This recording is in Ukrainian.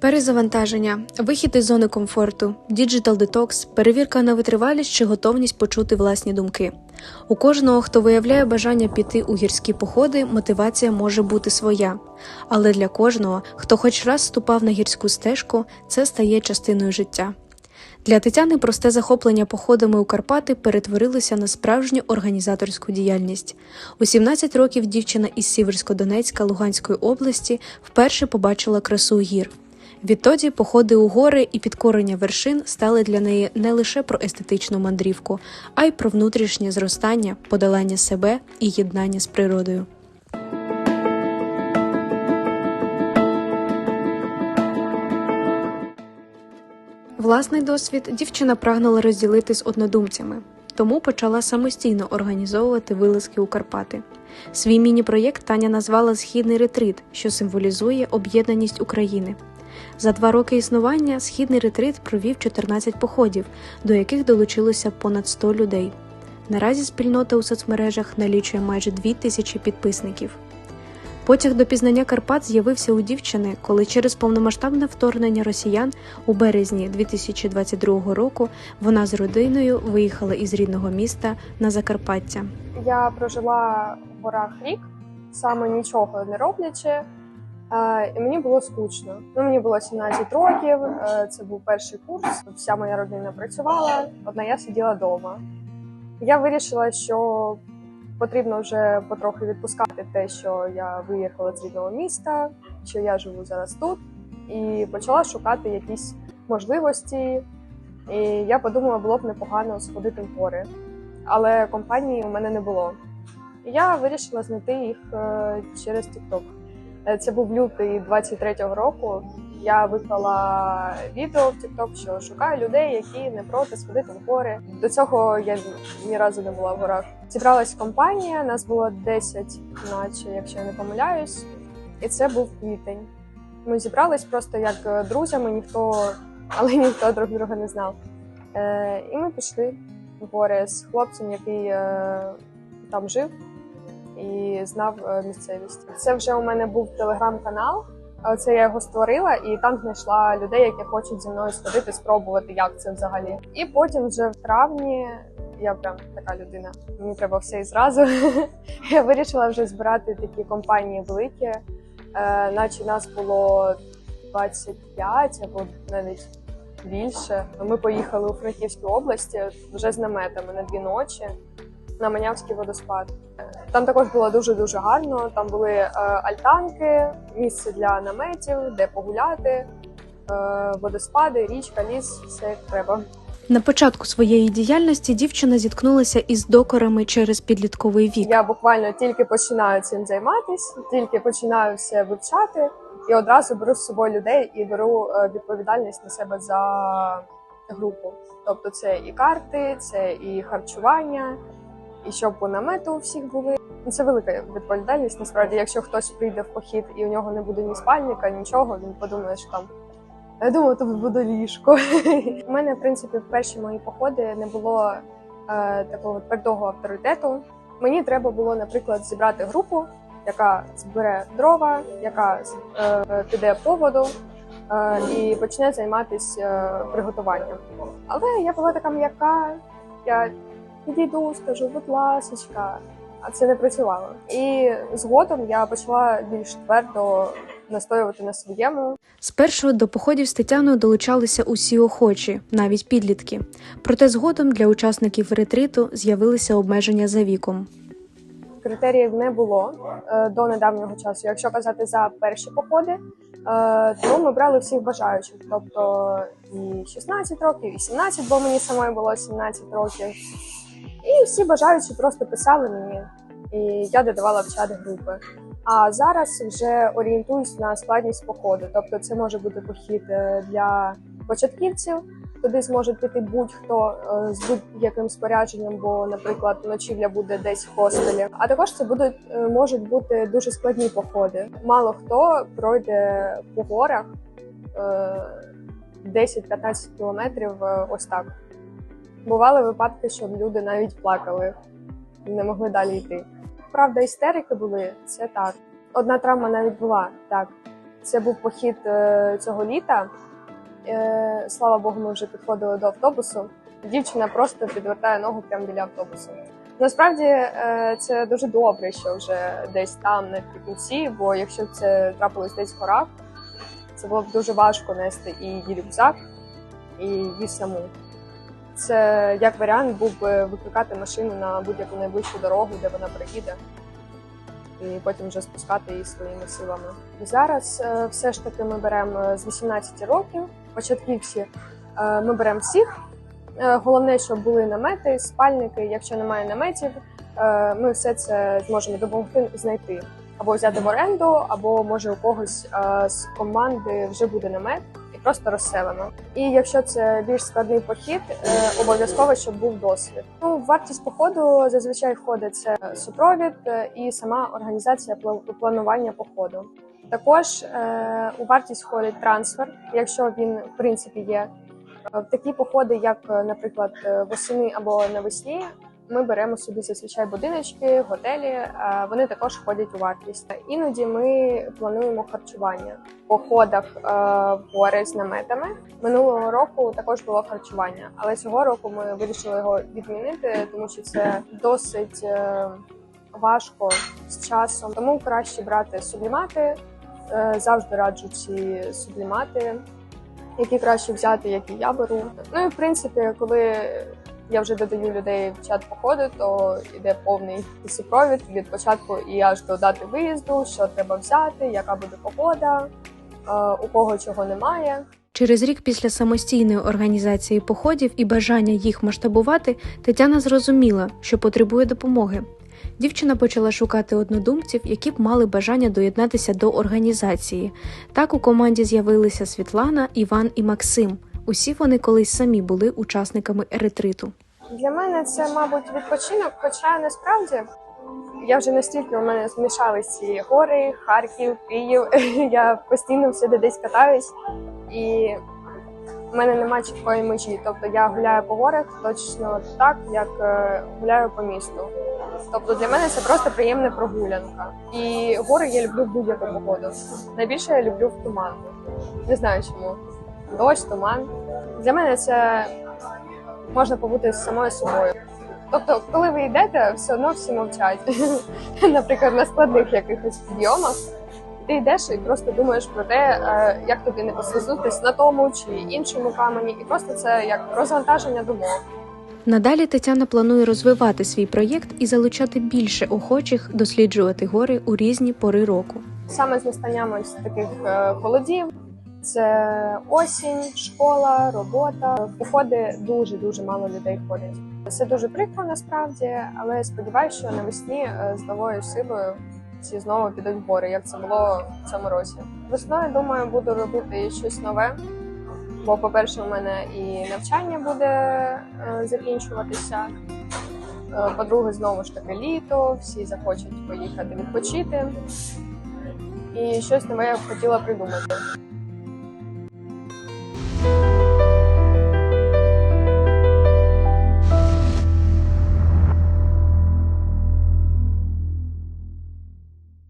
Перезавантаження, вихід із зони комфорту, діджитал детокс, перевірка на витривалість чи готовність почути власні думки. У кожного, хто виявляє бажання піти у гірські походи, мотивація може бути своя. Але для кожного, хто хоч раз ступав на гірську стежку, це стає частиною життя. Для Тетяни просте захоплення походами у Карпати перетворилося на справжню організаторську діяльність. У 17 років дівчина із Сіверсько-Донецька Луганської області вперше побачила красу гір. Відтоді походи у гори і підкорення вершин стали для неї не лише про естетичну мандрівку, а й про внутрішнє зростання, подолання себе і єднання з природою. Власний досвід дівчина прагнула розділити з однодумцями, тому почала самостійно організовувати вилазки у Карпати. Свій міні-проєкт Таня назвала Східний ретрит, що символізує об'єднаність України. За два роки існування східний ретрит провів 14 походів, до яких долучилося понад 100 людей. Наразі спільнота у соцмережах налічує майже 2 тисячі підписників. Потяг до пізнання Карпат з'явився у дівчини, коли через повномасштабне вторгнення росіян у березні 2022 року вона з родиною виїхала із рідного міста на Закарпаття. Я прожила в горах рік, саме нічого не роблячи, і мені було скучно. Ну, мені було 17 років, е, це був перший курс. Вся моя родина працювала, одна я сиділа вдома. Я вирішила, що потрібно вже потрохи відпускати те, що я виїхала з рідного міста, що я живу зараз тут, і почала шукати якісь можливості. І я подумала, було б непогано сходити в гори але компанії у мене не було. І я вирішила знайти їх е, через TikTok. Е, Це був лютий 23-го року. Я виклала відео в TikTok, що шукаю людей, які не проти сходити в гори. До цього я ні разу не була в горах. Зібралась компанія, нас було 10, наче, якщо я не помиляюсь, і це був квітень. Ми зібрались просто як друзями, ніхто, але ніхто друг друга не знав. Е, і ми пішли в гори з хлопцем, який е, там жив і знав е, місцевість. Це вже у мене був телеграм-канал. Це я його створила, і там знайшла людей, які хочуть зі мною сходити, спробувати, як це взагалі. І потім, вже в травні, я прям така людина. Мені треба все і зразу. Я вирішила вже збирати такі компанії великі, е, наче нас було 25 або навіть більше. Ми поїхали у Франківську область вже з наметами на дві ночі на Манявський водоспад. Там також було дуже дуже гарно. Там були е, альтанки, місце для наметів, де погуляти, е, водоспади, річка, ліс, все як треба. На початку своєї діяльності дівчина зіткнулася із докорами через підлітковий вік. Я буквально тільки починаю цим займатися, тільки починаю все вивчати, і одразу беру з собою людей і беру е, відповідальність на себе за групу. Тобто, це і карти, це і харчування, і щоб по намету у всіх були. Ну, Це велика відповідальність. Насправді, якщо хтось прийде в похід і у нього не буде ні спальника, нічого, він подумає, що там. Я думаю, тут буде ліжко. У мене, в принципі, в перші мої походи не було е, такого твердого авторитету. Мені треба було, наприклад, зібрати групу, яка збере дрова, яка е, піде по воду е, і почне займатися е, приготуванням. Але я була така м'яка, я підійду, скажу, будь ласочка, а це не працювало. І згодом я почала більш твердо настоювати на своєму. Спершу до походів з Тетяною долучалися усі охочі, навіть підлітки. Проте згодом для учасників ретриту з'явилися обмеження за віком. критеріїв не було е, до недавнього часу. Якщо казати за перші походи, е, то ми брали всіх бажаючих, тобто і 16 років, і 17, бо мені самої було 17 років. І всі бажаючі просто писали мені, і я додавала в чат групи. А зараз вже орієнтуюсь на складність походу. Тобто, це може бути похід е, для початківців. Туди зможе піти будь-хто е, з будь-яким спорядженням, бо, наприклад, ночівля буде десь в хостелі. А також це будуть е, можуть бути дуже складні походи. Мало хто пройде по горах е, 10-15 кілометрів ось так. Бували випадки, що люди навіть плакали, не могли далі йти. Правда, істерики були це так. Одна травма навіть була так. Це був похід е, цього літа. Е, Слава Богу, ми вже підходили до автобусу. Дівчина просто підвертає ногу прямо біля автобусу. Насправді е, це дуже добре, що вже десь там наприкінці, бо якщо це трапилось десь в горах, це було б дуже важко нести і її рюкзак, і її саму. Це як варіант був би викликати машину на будь-яку найближчу дорогу, де вона приїде, і потім вже спускати її своїми силами. Зараз е, все ж таки ми беремо з 18 років, початківці е, ми беремо всіх. Е, Головне, щоб були намети, спальники. Якщо немає наметів, е, ми все це зможемо допомогти знайти або взяти в оренду, або може у когось е, з команди вже буде намет просто розселимо. І якщо це більш складний похід, е, обов'язково щоб був досвід. Ну, вартість походу зазвичай входить супровід е, і сама організація планування походу. Також е, у вартість входить трансфер, якщо він в принципі є. В такі походи, як, наприклад, восени або навесні, ми беремо собі зазвичай будиночки, готелі. Вони також входять у вартість. Іноді ми плануємо харчування в походах е, в гори з наметами. Минулого року також було харчування, але цього року ми вирішили його відмінити, тому що це досить е, важко з часом. Тому краще брати сублімати. Е, Завжди раджу ці сублімати які краще взяти, які я беру. Ну і в принципі, коли я вже додаю людей в чат походу, то йде повний супровід від початку і аж до дати виїзду, що треба взяти, яка буде погода, е, у кого чого немає. Через рік після самостійної організації походів і бажання їх масштабувати, Тетяна зрозуміла, що потребує допомоги. Дівчина почала шукати однодумців, які б мали бажання доєднатися до організації. Так у команді з'явилися Світлана, Іван і Максим. Усі вони колись самі були учасниками ретриту. Для мене це, мабуть, відпочинок, хоча насправді я вже настільки у мене змішались гори, Харків, Київ. Я постійно всюди десь катаюсь, і в мене немає чіткої межі. Тобто я гуляю по горах точно так, як е, гуляю по місту. Тобто для мене це просто приємна прогулянка. І гори я люблю будь-яку погоду. Найбільше я люблю в туман. Не знаю чому. Дощ, туман. Для мене це можна побути з самою собою. Тобто, коли ви йдете, все одно всі мовчать. Наприклад, на складних якихось підйомах. Ти йдеш і просто думаєш про те, е, як тобі не послизнутись на тому чи іншому камені, і просто це як розвантаження думок. Надалі Тетяна планує розвивати свій проєкт і залучати більше охочих досліджувати гори у різні пори року. Саме з настанням ось таких е, холодів. Це осінь, школа, робота. Походи дуже дуже мало людей ходить. Це дуже прикро насправді, але сподіваюся, що навесні е, з новою силою всі знову підуть в гори, як це було в цьому році. Весною думаю, буду робити щось нове. Бо, по-перше, у мене і навчання буде е, закінчуватися. Е, По-друге, знову ж таки літо, всі захочуть поїхати відпочити. І щось нове я б хотіла придумати.